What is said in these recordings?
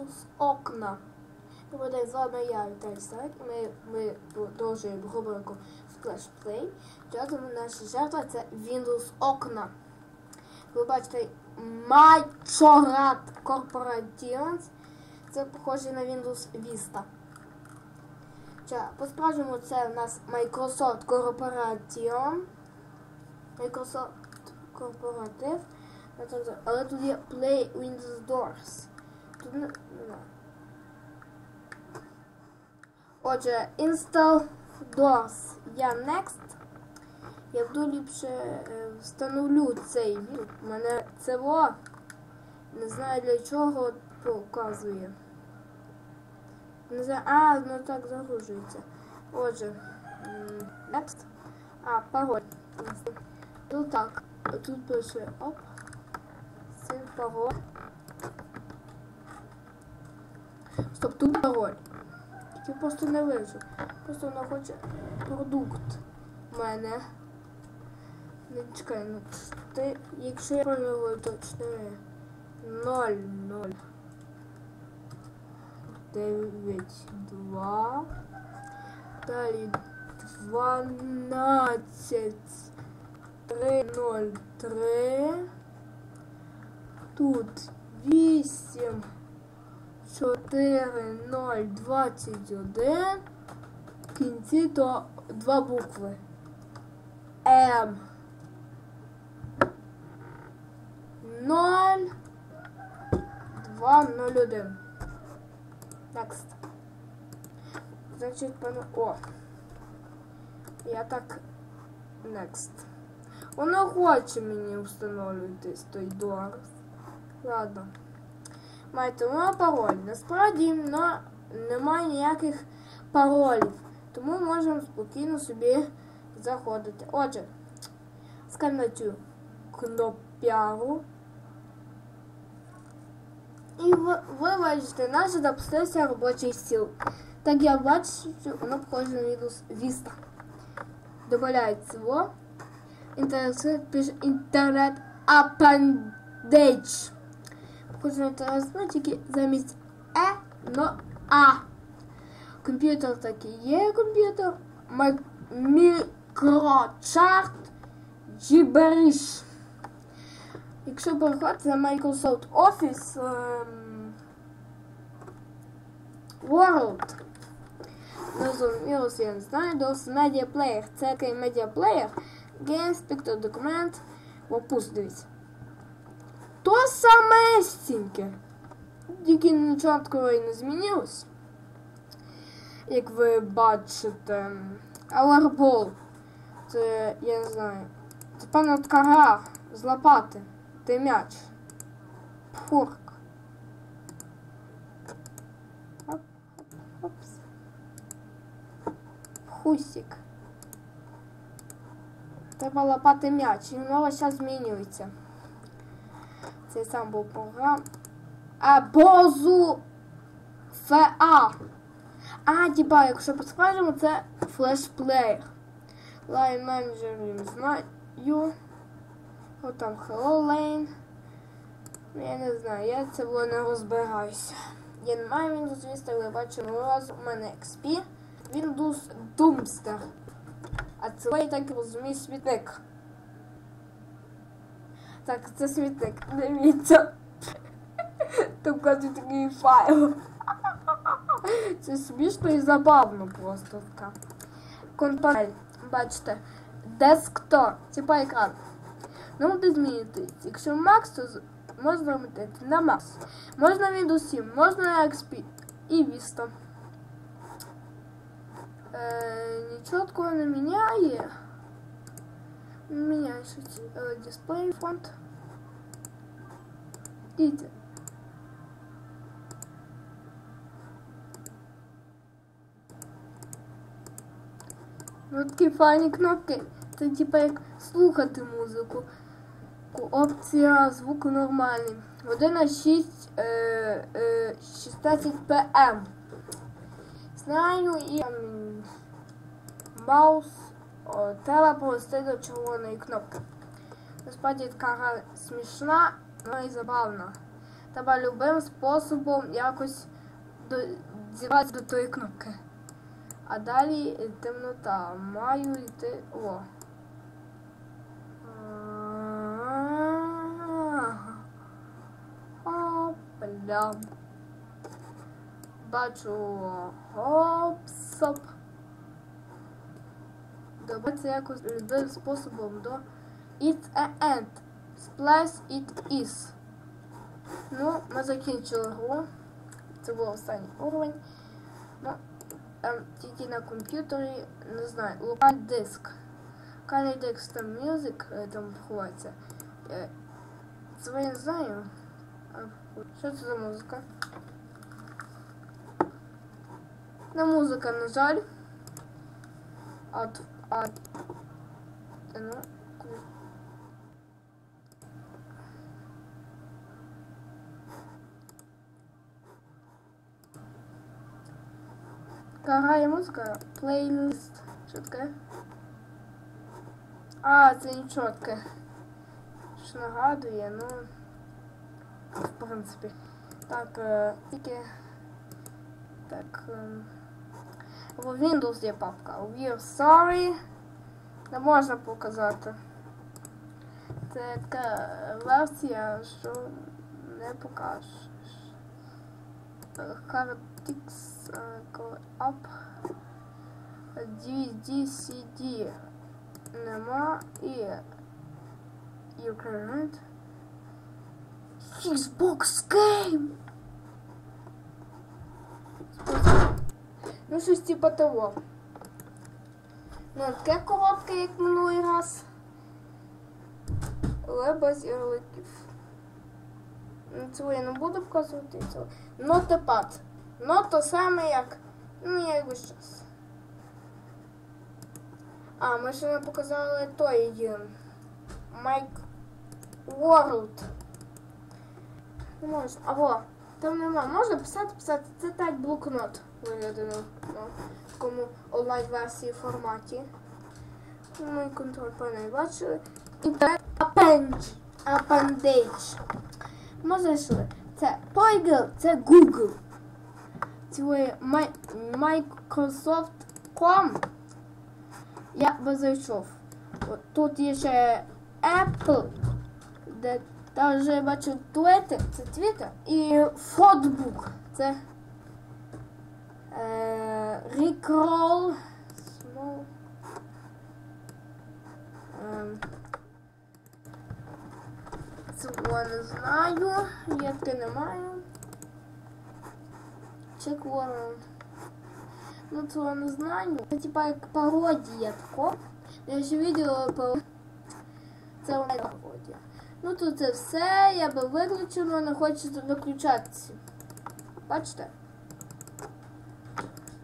Windows окна. Добрий день, з вами я, Віталій Старик, і ми, ми продовжуємо рубрику Splash Play. Сьогодні наша жертва це Windows окна. Ви бачите Majorad Corporations. Це похоже на Windows Vista. По-справжньому це у нас Microsoft Corporation. Microsoft Corporative. Але тут є Play Windows Doors. Тут. Отже, Install Doors. Я Next. Я буду ліпше е, встановлю цей. У мене ЦВО. Не знаю для чого показує. Не знаю. А, ну так загружується. Отже. Next. А, пароль. Ну так. Тут пише оп. Це пароль. Стоп, тут пароль. Тільки просто не вижу. Просто вона хоче продукт у мене. Не чекай, ну ти, якщо я правильно точно 0, 0, 9, 2, далі 12, 3, 0, 3, тут 8, 4, 0, 21. В кінці то два букви. М. 0, 2, 0, 1. Next. Значить, пане... О. Я так... Next. Воно хоче мені встановлювати той дорс. Ладно. Маєте воно пароль. Насправді немає ніяких паролів. Тому можемо спокійно собі заходити. Отже, скажемо кноп'ягу. І ви, бачите, наш запустився робочий стіл. Так я бачу, воно похоже на Windows Vista. Добавляється цього. Інтернет пише інтернет, ну, тільки замість Е, но А. Комп'ютер такий є комп'ютер. Мікрочарт Gibberish. Якщо переходити на Microsoft Office ем, World, зрозуміло, я не знаю, DOS Media Player. Це такий Player, Games, Picture Document, опус, дивіться. То саме стінки. Тільки нічого і не змінилось. Як ви бачите, Аларбол. Це, я не знаю. Це певно ткара з лопати. Це м'яч. Опс. Хусик. Треба лопати м'яч. І воно зараз змінюється. Цей сам був програм. А бозу ФА. А, типа, якщо по-справжньому, це флешплеєр. Line Manager не знаю. О там Hello Lane. Я не знаю, я це було не розбираюся. Я не маю Windows 200, але бачу ну, раз у мене XP. Windows Doomster. А це так розумію світник. Так, це світник. Дивіться. Там кажуть такий файл. Це смішно і забавно просто така. Бачите. Десктоп. Типа екран. Ну, буде змінити. Якщо Max, то можна робити на Max. Можна Windows 7, можна на XP і Vista. Е, нічого такого не міняє. Щось. Е, дисплей фонд. Дивіться. Ну такі файні кнопки. Це типа як слухати музику. Опція звуку нормальний. Година 6, е, е, 16 ПМ. Знаю і ем, маус о, треба до червоної кнопки. Насправді така смішна, але і забавна. Треба любим способом якось до, до тої кнопки. А далі темнота. Маю йти. О. Опля. Бачу гопсоп. Добитися якось любим способом до It's a end. Splice it is. Ну, ми закінчили гру. Це був останній уровень. Ну, там тільки на комп'ютері, не знаю, локальний диск. Локальний диск там music е, там ховається. Е, Це я не знаю. Що це за музика? Не музика, на жаль. А, т- ну, грає музика? Плейлист. Що таке? А, це нічого таке. Що нагадує, ну. В принципі. Так, е, тільки. Так. В Windows є папка. We're sorry. Не можна показати. Це така версія, що не покажеш. Hardix up DVD CD нема і current Xbox Game Ну, щось типа того. Ну, таке коротке, як минулий раз. Але без ярликів. Ну, Цього я не буду показувати. Цього. Нотепад. Ну, то саме як. Ну, я його щас. А, ми ще не показали той Майк World. Не можу. Або, там нема. Можна писати, писати. Це так блокнот виглядає на такому онлайн-версії форматі. Мій контроль панель бачили. І append, appendage. Ми зайшли. Це Poigel, це Google. Це Microsoft.com. Я би зайшов. От Тут є ще Apple, де вже бачу Twitter, це Twitter, і Fotbook, це е, Rickroll. Small. Ем, Цього не знаю, я таки не маю. Check World. Ну, цього не знаю. Це типа як пародія тако. Я ще відео про це вона пародія. Ну тут це все, я би виключив, але не хочу виключатися. Бачите?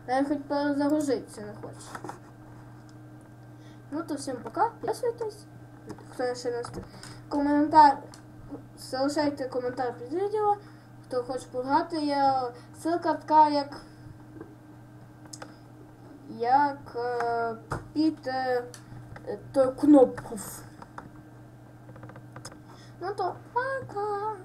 Я хоч перезагрузитися не хочу. Ну то всім пока, підписуйтесь. Хто ще не встиг. Коментар. Залишайте коментар під відео. Хто хоче пограти, я ссылка така як як е, під е, тою кнопку. Ну то пока.